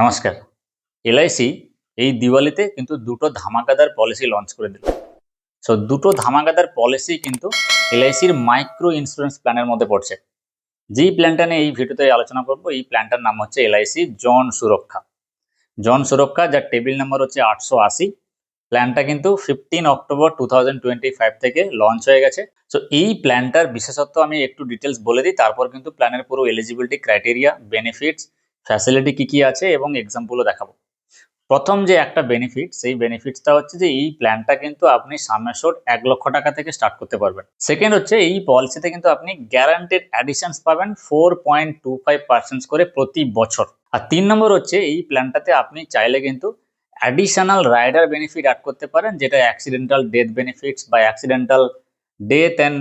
নমস্কার। এলআইসি এই দিওয়ালিতে কিন্তু দুটো ধামাকাদার পলিসি লঞ্চ করে দিল। সো দুটো ধামাকাদার পলিসি কিন্তু এলআইসির মাইক্রো ইন্স্যুরেন্স প্ল্যানের মধ্যে পড়ছে। যেই প্ল্যানটা নিয়ে এই ভিডিওতে আলোচনা করব, এই প্ল্যানটার নাম হচ্ছে এলআইসি জন সুরক্ষা। জন সুরক্ষা, যার টেবিল নাম্বার হচ্ছে আটশো আশি, প্ল্যানটা কিন্তু ফিফটিন অক্টোবর টু থাউজেন্ড থেকে লঞ্চ হয়ে গেছে। সো এই প্ল্যানটার বিশেষত্ব আমি একটু ডিটেলস বলে দিই, তারপর কিন্তু প্ল্যানের পুরো এলিজিবিলিটি ক্রাইটেরিয়া বেনিফিটস ফ্যাসিলিটি কি কি আছে এবং এক্সাম্পলও দেখাবো। প্রথম যে একটা বেনিফিট সেই বেনিফিটসটা হচ্ছে যে এই প্ল্যানটা কিন্তু আপনি সামেশোর এক লক্ষ টাকা থেকে স্টার্ট করতে পারবেন। সেকেন্ড হচ্ছে এই পলিসিতে কিন্তু আপনি গ্যারান্টেড অ্যাডিশনস পাবেন four point two five percent করে প্রতি বছর। আর তিন নম্বর হচ্ছে এই প্ল্যানটাতে আপনি চাইলে কিন্তু অ্যাডিশনাল রাইডার বেনিফিট অ্যাড করতে পারেন, যেটা অ্যাক্সিডেন্টাল ডেথ বেনিফিটস বা accidental death and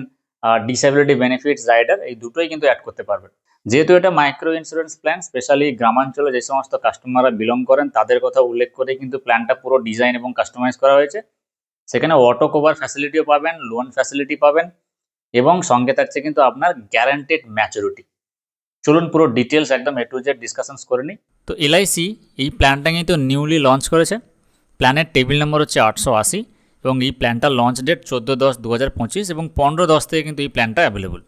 disability benefits rider এই দুটোই কিন্তু অ্যাড করতে পারবেন যেহেতু এটা মাইক্রো ইন্স্যুরেন্স প্ল্যান স্পেশালি গ্রামাঞ্চলে যে সমস্ত কাস্টমাররা বিলং করেন, তাদের কথা উল্লেখ করে কিন্তু প্ল্যানটা পুরো ডিজাইন এবং কাস্টমাইজ করা হয়েছে। সেখানে অটো কভার ফ্যাসিলিটিও পাবেন লোন ফ্যাসিলিটি পাবেন এবং সঙ্গে থাকছে কিন্তু আপনার গ্যারান্টেড ম্যাচুরিটি চলুন পুরো ডিটেলস একদম এ টু জেড ডিসকাশনস করে নিই। তো এলআইসি এই প্ল্যানটা কিন্তু নিউলি লঞ্চ করেছে। প্ল্যানের টেবিল নম্বর হচ্ছে আটশো আশি। এবং এই প্ল্যানটা লঞ্চ ডেট চোদ্দ দশ দু হাজার পঁচিশ এবং পনেরো দশ থেকে কিন্তু এই প্ল্যানটা অ্যাভেলেবল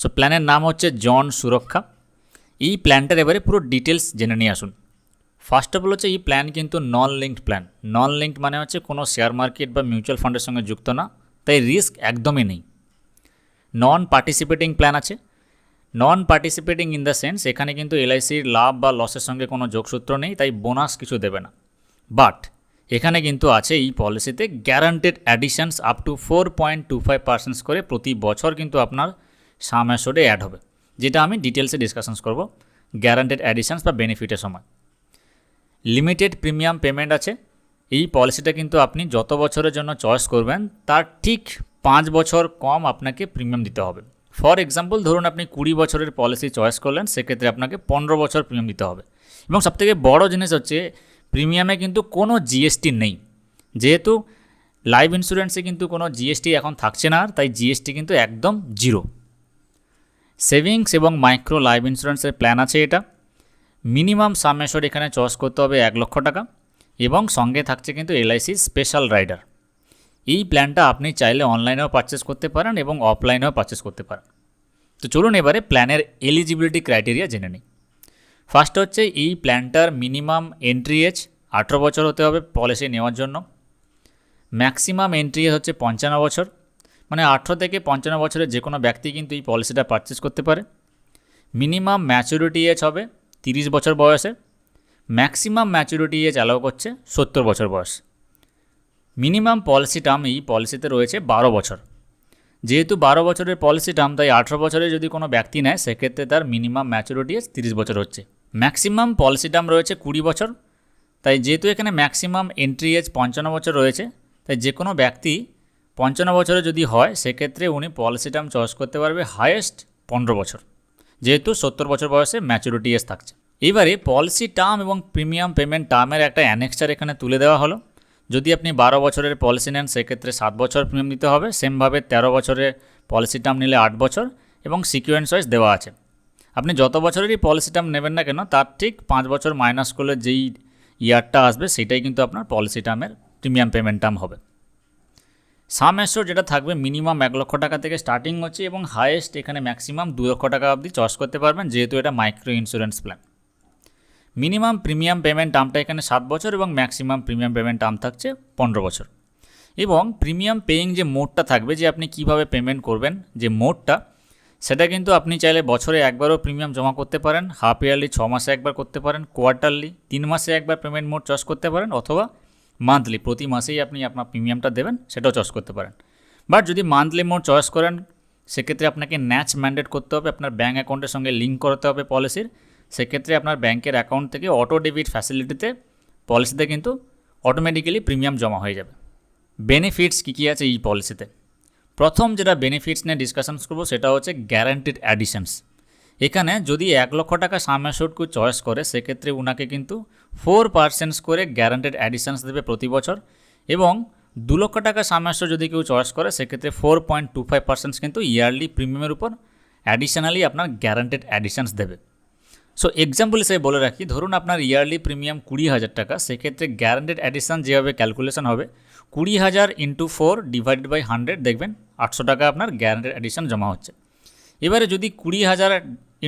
সো প্ল্যানের নাম হচ্ছে জন সুরক্ষা। এই প্ল্যানটার এবারে পুরো ডিটেলস জেনে নিয়ে আসুন। ফার্স্ট অফ অল হচ্ছে এই প্ল্যান কিন্তু non linked plan non linked মানে হচ্ছে কোনো শেয়ার মার্কেট বা মিউচুয়াল ফান্ডের সঙ্গে যুক্ত না, তাই রিস্ক একদমই নেই। নন পার্টিসিপেটিং প্ল্যান আছে। Non participating in the sense এখানে কিন্তু এলআইসির লাভ বা লসের সঙ্গে কোনো যোগসূত্র নেই, তাই বোনাস কিছু দেবে না। বাট এখানে কিন্তু আছে এই পলিসিতে guaranteed additions up to four point two five percents করে প্রতি বছর কিন্তু আপনার সাম অ্যাসোডে অ্যাড হবে। যেটা আমি ডিটেলসে ডিসকাশনস করব গ্যারান্টেড অ্যাডিশনস বা বেনিফিটের সময়। লিমিটেড প্রিমিয়াম পেমেন্ট আছে। এই পলিসিটা কিন্তু আপনি যত বছরের জন্য চয়েস করবেন, তার ঠিক পাঁচ বছর কম আপনাকে প্রিমিয়াম দিতে হবে। ফর এক্সাম্পল ধরুন আপনি কুড়ি বছরের পলিসি চয়েস করলেন, সেক্ষেত্রে আপনাকে পনেরো বছর প্রিমিয়াম দিতে হবে। এবং সবথেকে বড় জিনিস হচ্ছে প্রিমিয়ামে কিন্তু কোনো জিএসটি নেই। যেহেতু লাইফ ইন্স্যুরেন্সে কিন্তু কোনো জিএসটি এখন থাকছে না আর তাই জিএসটি কিন্তু একদম জিরো সেভিংস এবং মাইক্রো লাইফ ইন্স্যুরেন্সের প্ল্যান আছে এটা। মিনিমাম সামেশর এখানে চয়েস করতে হবে এক লক্ষ টাকা এবং সঙ্গে থাকছে কিন্তু এলআইসি স্পেশাল রাইডার এই প্ল্যানটা আপনি চাইলে অনলাইনেও পারচেস করতে পারেন এবং অফলাইনেও পারচেস করতে পারেন। তো চলুন এবারে প্ল্যানের এলিজিবিলিটি ক্রাইটেরিয়া জেনে নিই। ফার্স্ট হচ্ছে এই প্ল্যানটার মিনিমাম এন্ট্রি এজ আঠেরো বছর হতে হবে পলিসি নেওয়ার জন্য। ম্যাক্সিমাম এন্ট্রি এজ হচ্ছে পঞ্চান্ন বছর। মানে আঠেরো থেকে পঞ্চান্ন বছরের যে কোনো ব্যক্তি কিন্তু এই পলিসিটা পারচেস করতে পারে। মিনিমাম ম্যাচুরিটি এজ হবে তিরিশ বছর বয়সে। ম্যাক্সিমাম ম্যাচুরিটি এজ অ্যালাউ করছে সত্তর বছর বয়স। মিনিমাম পলিসি টার্ম এই পলিসিতে রয়েছে বারো বছর। যেহেতু বারো বছরের পলিসি টার্ম তাই আঠেরো বছরে যদি কোনো ব্যক্তি নেয়, সেক্ষেত্রে তার মিনিমাম ম্যাচুরিটি এজ তিরিশ বছর হচ্ছে। ম্যাক্সিমাম পলিসি টার্ম রয়েছে কুড়ি বছর। তাই যেহেতু এখানে ম্যাক্সিমাম এন্ট্রি এজ পঞ্চান্ন বছর রয়েছে, তাই যে কোনো ব্যক্তি পঞ্চান্ন বছরে যদি হয়, সেক্ষেত্রে উনি পলিসি টার্ম চয়েস করতে পারবে হায়েস্ট পনেরো বছর। যেহেতু সত্তর বছর বয়সে ম্যাচুরিটি এজ থাকছে। এবারে পলিসি টার্ম এবং প্রিমিয়াম পেমেন্ট টার্মের একটা অ্যানেক্সচার এখানে তুলে দেওয়া হলো। যদি আপনি বারো বছরের পলিসি নেন, সেক্ষেত্রে সাত বছর প্রিমিয়াম দিতে হবে। সেমভাবে তেরো বছরের পলিসি টার্ম নিলে আট বছর এবং সিকুয়েন্স ওয়াইজ দেওয়া আছে। আপনি যত বছরেরই পলিসি টার্ম নেবেন না কেন, তার ঠিক পাঁচ বছর মাইনাস করলে যেই ইয়ারটা আসবে, সেটাই কিন্তু আপনার পলিসি টার্মের প্রিমিয়াম পেমেন্ট টার্ম হবে। সাম অ্যাসোর যেটা থাকবে মিনিমাম এক লক্ষ টাকা থেকে স্টার্টিং হচ্ছে এবং হায়েস্ট এখানে ম্যাক্সিমাম দু লক্ষ টাকা অবধি চয়েস করতে পারবেন, যেহেতু এটা micro insurance plan minimum premium payment টার্মটা এখানে সাত বছর এবং ম্যাক্সিমাম প্রিমিয়াম পেমেন্ট টার্ম থাকছে পনেরো বছর। এবং প্রিমিয়াম পেইং যে মোডটা থাকবে, যে আপনি কীভাবে পেমেন্ট করবেন, যে মোডটা সেটা কিন্তু আপনি চাইলে বছরে একবারও প্রিমিয়াম জমা করতে পারেন হাফ ইয়ারলি ছ মাসে একবার করতে পারেন কোয়ার্টারলি তিন মাসে একবার পেমেন্ট মোড চয়েস করতে পারেন, অথবা মান্থলি প্রতি মাসেই আপনি আপনার প্রিমিয়ামটা দেবেন, সেটাও চয়েস করতে পারেন। বাট যদি মান্থলি মোড চয়েস করেন, সেক্ষেত্রে আপনাকে ন্যাচ ম্যান্ডেট করতে হবে, আপনার ব্যাঙ্ক অ্যাকাউন্টের সঙ্গে লিঙ্ক করতে হবে পলিসির সেক্ষেত্রে আপনার ব্যাংকের অ্যাকাউন্ট থেকে অটো ডেবিট ফ্যাসিলিটিতে পলিসিতে কিন্তু অটোমেটিক্যালি প্রিমিয়াম জমা হয়ে যাবে। বেনিফিটস কী কী আছে এই পলিসিতে প্রথম যেটা বেনিফিটস নিয়ে ডিসকাশনস করব সেটা হচ্ছে গ্যারান্টিড অ্যাডিশনস এখানে যদি এক লক্ষ টাকা সাময়াসুটকু চয়েস করে, সেক্ষেত্রে উনাকে কিন্তু ফোর পার্সেন্টস করে গ্যারান্টেড অ্যাডিশনস দেবে প্রতি বছর এবং দু লক্ষ টাকা সাময়াস্য যদি কেউ চয়েস করে, সেক্ষেত্রে four point two five percents কিন্তু ইয়ারলি প্রিমিয়ামের উপর অ্যাডিশনালি আপনার গ্যারান্টেড অ্যাডিশনস দেবে। সো এক্সাম্পল হিসেবে বলে রাখি, ধরুন আপনার ইয়ারলি প্রিমিয়াম কুড়ি হাজার টাকা, সেক্ষেত্রে গ্যারান্টেড অ্যাডিশন যেভাবে ক্যালকুলেশন হবে, কুড়ি হাজার into four divided by hundred দেখবেন আটশো টাকা আপনার গ্যারান্টেড অ্যাডিশন জমা হচ্ছে। এবারে যদি কুড়ি হাজার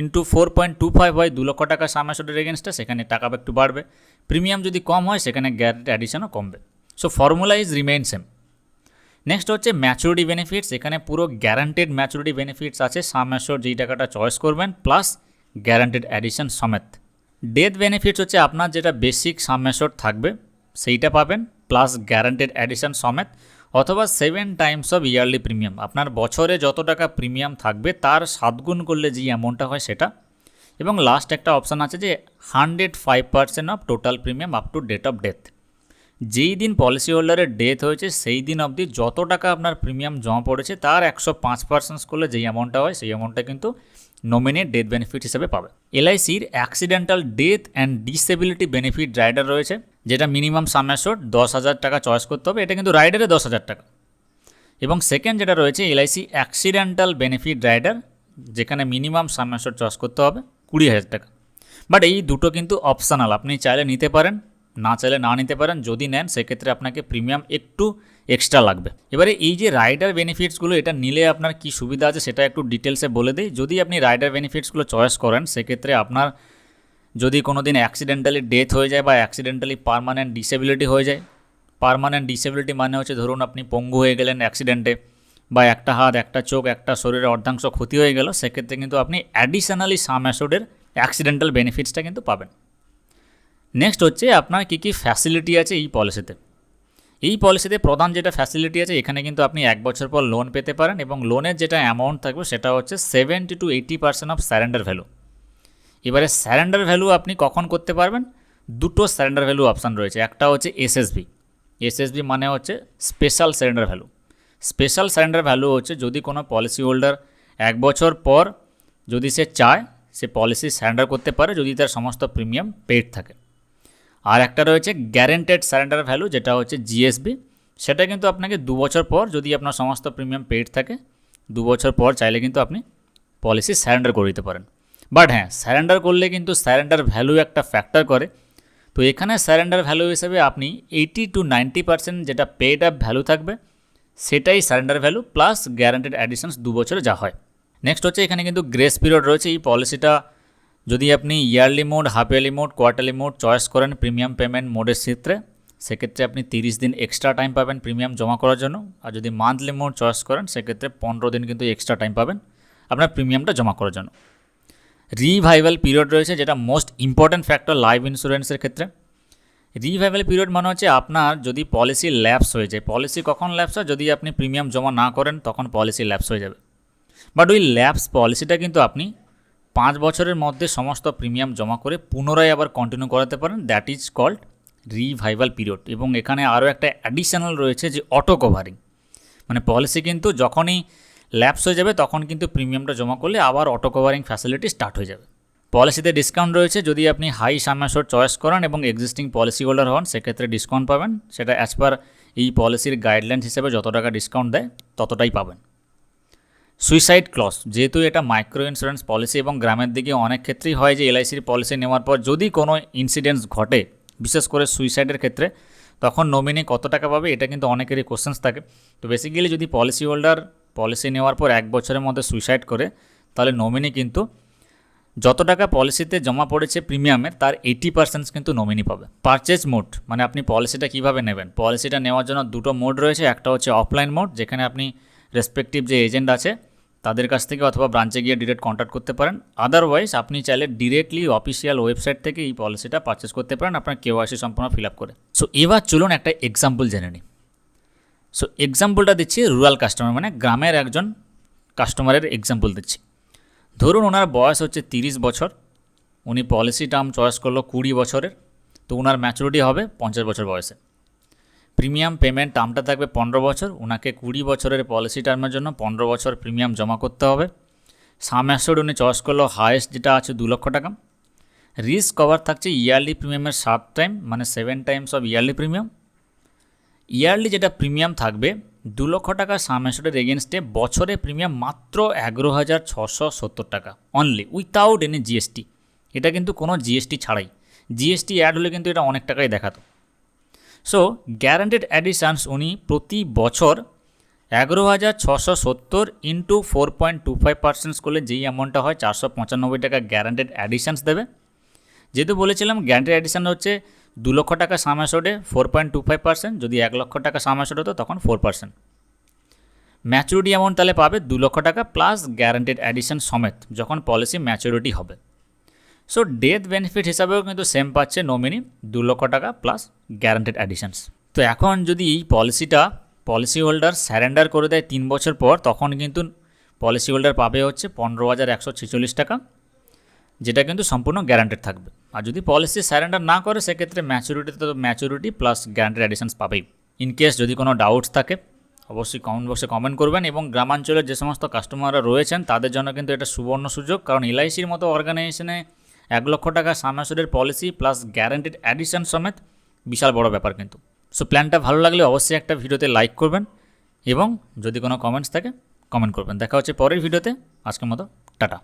into four point two five হয়, দু লক্ষ টাকা সামাসোডের এগেনস্টে সেখানে টাকা একটু বাড়বে। প্রিমিয়াম যদি কম হয়, সেখানে গ্যারান্টেড অ্যাডিশনও কমবে। So formula is remain same next হচ্ছে ম্যাচুরিটি বেনিফিটস এখানে পুরো গ্যারান্টেড ম্যাচুরিটি বেনিফিটস আছে। সামাসোর যেই টাকাটা চয়েস করবেন প্লাস গ্যারান্টেড অ্যাডিশন সমেত। ডেথ বেনিফিটস হচ্ছে আপনার যেটা বেসিক সামেশর থাকবে, সেইটা পাবেন প্লাস গ্যারান্টেড অ্যাডিশন সমেত। অথবা seven times of yearly premium আপনার বছরে যত টাকা প্রিমিয়াম থাকবে, তার সাতগুণ করলে যে অ্যামাউন্টটা হয় সেটা। এবং লাস্ট একটা অপশান আছে যে hundred five percent of total premium up to date of death যেই দিন পলিসি হোল্ডারের ডেথ হয়েছে, সেই দিন অবধি যত টাকা আপনার প্রিমিয়াম জমা পড়েছে, তার একশো পাঁচ পার্সেন্ট করলে যেই অ্যামাউন্টটা হয়, সেই অ্যামাউন্টটা কিন্তু নমিনি ডেথ বেনিফিট হিসেবে পাবে। এলআইসির accidental death and disability benefit rider রয়েছে। যেটা মিনিমাম সামেশোর দশ হাজার টাকা চয়েস করতে হবে, এটা কিন্তু রাইডারে দশ হাজার টাকা। এবং সেকেন্ড যেটা রয়েছে এলআইসি অ্যাক্সিডেন্টাল বেনিফিট রাইডার যেখানে মিনিমাম সামেশোর চয়েস করতে হবে, কুড়ি হাজার টাকা। বাট এই দুটো কিন্তু অপশনাল আপনি চাইলে নিতে পারেন, না চাইলে না নিতে পারেন, যদি নেন, সেক্ষেত্রে আপনাকে প্রিমিয়াম একটু এক্সট্রা লাগবে। এবারে এই যে রাইডার বেনিফিটসগুলো এটা নিলে আপনার কি সুবিধা আছে, সেটা একটু ডিটেলসে বলে দিই। যদি আপনি রাইডার বেনিফিটসগুলো চয়েস করেন, সেক্ষেত্রে আপনার যদি কোনো দিন অ্যাক্সিডেন্টালি ডেথ হয়ে যায় বা অ্যাক্সিডেন্টালি পারমানেন্ট ডিসেবিলিটি হয়ে যায় পারমানেন্ট ডিসেবিলিটি মানে হচ্ছে ধরুন আপনি পঙ্গু হয়ে গেলেন অ্যাক্সিডেন্টে বা একটা হাত, একটা চোখ, একটা শরীরের অর্ধাংশ ক্ষতি হয়ে গেল, সেক্ষেত্রে কিন্তু আপনি অ্যাডিশনালি সাম অ্যাসোডের অ্যাক্সিডেন্টাল বেনিফিটসটা কিন্তু পাবেন। নেক্সট হচ্ছে আপনার কী কী ফ্যাসিলিটি আছে এই পলিসিতে এই পলিসিতে প্রধান যেটা ফ্যাসিলিটি আছে, এখানে কিন্তু আপনি এক বছর পর লোন পেতে পারেন এবং লোনের যেটা অ্যামাউন্ট থাকবে সেটা হচ্ছে seventy two eighty percent of surrender value এবারে স্যারেন্ডার ভ্যালু আপনি কখন করতে পারবেন? দুটো স্যারেন্ডার ভ্যালু অপশান রয়েছে। একটা হচ্ছে এসএসবি এসএসবি মানে হচ্ছে special surrender value special surrender value হচ্ছে যদি কোনো পলিসি হোল্ডার এক বছর পর যদি সে চায়, সে পলিসি স্যারেন্ডার করতে পারে যদি তার সমস্ত প্রিমিয়াম পেড থাকে। আর একটা রয়েছে গ্যারেন্টেড স্যারেন্ডার ভ্যালু যেটা হচ্ছে জিএসবি সেটা কিন্তু আপনাকে দু বছর পর যদি আপনার সমস্ত প্রিমিয়াম পেড থাকে, দু বছর পর চাইলে কিন্তু আপনি পলিসি স্যারেন্ডার করে দিতে পারেন। বাট হ্যাঁ স্যারেন্ডার করলে কিন্তু স্যারেন্ডার ভ্যালু একটা ফ্যাক্টর করে। তো এখানে স্যারেন্ডার ভ্যালু হিসেবে আপনি এইটি টু নাইনটি পার্সেন্ট যেটা পেড আপ ভ্যালু থাকবে, সেটাই surrender value plus guaranteed additions দু বছরে যা হয়। নেক্সট হচ্ছে এখানে কিন্তু গ্রেস পিরিয়ড রয়েছে। এই পলিসিটা যদি আপনি yearly mode half yearly mode quarterly mode choice করেন প্রিমিয়াম পেমেন্ট মোডের ক্ষেত্রে, সেক্ষেত্রে আপনি তিরিশ দিন এক্সট্রা টাইম পাবেন প্রিমিয়াম জমা করার জন্য। আর যদি মান্থলি মোড চয়েস করেন, সেক্ষেত্রে পনেরো দিন কিন্তু এক্সট্রা টাইম পাবেন আপনার প্রিমিয়ামটা জমা করার জন্য। রিভাইভাল পিরিয়ড রয়েছে যেটা মোস্ট ইম্পর্ট্যান্ট ফ্যাক্টর লাইফ ইন্স্যুরেন্সের ক্ষেত্রে। রিভাইভাল পিরিয়ড মানে হচ্ছে আপনার যদি পলিসি ল্যাপস হয়ে যায়। পলিসি কখন ল্যাপস হয়? যদি আপনি প্রিমিয়াম জমা না করেন, তখন পলিসি ল্যাপস হয়ে যাবে। বাট ওই ল্যাপস পলিসিটা কিন্তু আপনি পাঁচ বছরের মধ্যে সমস্ত প্রিমিয়াম জমা করে পুনরায় আবার কন্টিনিউ করাতে পারেন। That is called revival period এবং এখানে আরও একটা অ্যাডিশনাল রয়েছে যে অটো কভারিং মানে পলিসি কিন্তু যখনই ল্যাপস হয়ে যাবে, তখন কিন্তু প্রিমিয়ামটা জমা করলে আবার অটো কভারিং ফ্যাসিলিটি স্টার্ট হয়ে যাবে। পলিসিতে ডিসকাউন্ট রয়েছে, যদি আপনি হাই সামাসোর চয়েস করেন এবং এক্সিস্টিং পলিসি হোল্ডার হন, সেক্ষেত্রে ডিসকাউন্ট পাবেন। সেটা অ্যাজ পার এই পলিসির গাইডলাইন হিসেবে যত টাকা ডিসকাউন্ট দেয়, ততটাই পাবেন। সুইসাইড ক্লস যেহেতু এটা মাইক্রো ইন্স্যুরেন্স পলিসি এবং গ্রামের দিকে অনেক ক্ষেত্রেই হয় যে এলআইসির পলিসি নেওয়ার পর যদি কোনো ইনসিডেন্টস ঘটে, বিশেষ করে সুইসাইডের ক্ষেত্রে, তখন নমিনি কত টাকা পাবে, এটা কিন্তু অনেকেরই কোশ্চেন্স থাকে। তো বেসিক্যালি যদি পলিসি হোল্ডার পলিসি নেওয়ার পর এক বছরের মধ্যে সুইসাইড করে, তাহলে নমিনি কিন্তু যত টাকা পলিসিতে জমা পড়েছে প্রিমিয়ামের, তার এইটি পার্সেন্ট কিন্তু নমিনি পাবে। পারচেজ মোড মানে আপনি পলিসিটা কীভাবে নেবেন? পলিসিটা নেওয়ার জন্য দুটো মোড রয়েছে, একটা হচ্ছে অফলাইন মোড যেখানে আপনি রেসপেক্টিভ যে এজেন্ট আছে, তাদের কাছ থেকে অথবা ব্রাঞ্চে গিয়ে ডিরেক্ট কন্ট্যাক্ট করতে পারেন। আদারওয়াইজ আপনি চাইলে ডিরেক্টলি অফিসিয়াল ওয়েবসাইট থেকে এই পলিসিটা পারচেস করতে পারেন, আপনার কেওয়াইসি সম্পূর্ণ ফিল আপ করে। সো এবার চলুন একটা এক্সাম্পল জেনে নিই। সো এক্সাম্পলটা দিচ্ছি রুরাল কাস্টমার মানে গ্রামের একজন কাস্টমারের এক্সাম্পল দিচ্ছি। ধরুন ওনার বয়স হচ্ছে তিরিশ বছর, উনি পলিসি টার্ম চয়েস করল কুড়ি বছরের, তো ওনার ম্যাচুরিটি হবে পঞ্চাশ বছর বয়সে। প্রিমিয়াম পেমেন্ট টার্মটা থাকবে পনেরো বছর ওনাকে কুড়ি বছরের পলিসি টার্মের জন্য পনেরো বছর প্রিমিয়াম জমা করতে হবে। সাম অ্যাসোড উনি চয়েস করল হায়েস্ট যেটা আছে দু লক্ষ টাকা। রিস্ক কভার থাকছে ইয়ারলি প্রিমিয়ামের সাত টাইম মানে seven times of yearly premium yearly যেটা প্রিমিয়াম থাকবে, দু লক্ষ টাকা সাম অ্যাসোডের এগেনস্টে বছরে প্রিমিয়াম মাত্র এগারো হাজার ছশো সত্তর টাকা অনলি উইথাউট এনি জিএসটি এটা কিন্তু কোনো জিএসটি ছাড়াই। জিএসটি অ্যাড হলে কিন্তু এটা অনেক টাকাই দেখাতো। সো গ্যারান্টেড অ্যাডিশানস উনি প্রতি বছর এগারো হাজার ছশো সত্তর into four point two five percents করলে যেই অ্যামাউন্টটা হয়, চারশো পঁচানব্বই টাকা গ্যারান্টেড অ্যাডিশানস দেবে। যেহেতু বলেছিলাম গ্যারান্টেড অ্যাডিশান হচ্ছে দু লক্ষ টাকা সামাসোডে four point two five percent, যদি এক লক্ষ টাকা সামাসোড হতো তখন ফোর পার্সেন্ট। ম্যাচুরিটি অ্যামাউন্ট তাহলে পাবে দু লক্ষ টাকা প্লাস গ্যারান্টেড অ্যাডিশন সমেত, যখন পলিসি ম্যাচুরিটি হবে। সো ডেথ বেনিফিট হিসাবেও কিন্তু সেম পাচ্ছে নমিনি, দু লক্ষ টাকা প্লাস গ্যারান্টেড অ্যাডিশনস। তো এখন যদি এই পলিসিটা পলিসি হোল্ডার স্যারেন্ডার করে দেয় তিন বছর পর, তখন কিন্তু পলিসি হোল্ডার পাবে হচ্ছে পনেরো হাজার একশো ছেচল্লিশ টাকা, যেটা কিন্তু সম্পূর্ণ গ্যারান্টেড থাকবে। আর যদি পলিসি স্যারেন্ডার না করে, সেক্ষেত্রে ম্যাচুরিটিতে তো ম্যাচুরিটি প্লাস গ্যারান্টেড অ্যাডিশনস পাবেই। ইন কেস যদি কোনো ডাউটস থাকে, অবশ্যই কমেন্ট বক্সে কমেন্ট করবেন এবং গ্রামাঞ্চলের যে সমস্ত কাস্টমাররা রয়েছেন, তাদের জন্য কিন্তু এটা সুবর্ণ সুযোগ। কারণ এলআইসির মতো অর্গানাইজেশনে এক লক্ষ টাকা সামাসুরের পলিসি প্লাস গ্যারান্টিড অ্যাডিশন সমেত বিশাল বড় ব্যাপার কিন্তু। সো প্ল্যানটা ভালো লাগলে অবশ্যই একটা ভিডিওতে লাইক করবেন এবং যদি কোনো কমেন্টস থাকে কমেন্ট করবেন। দেখা হচ্ছে পরের ভিডিওতে। আজকের মতো, টাটা।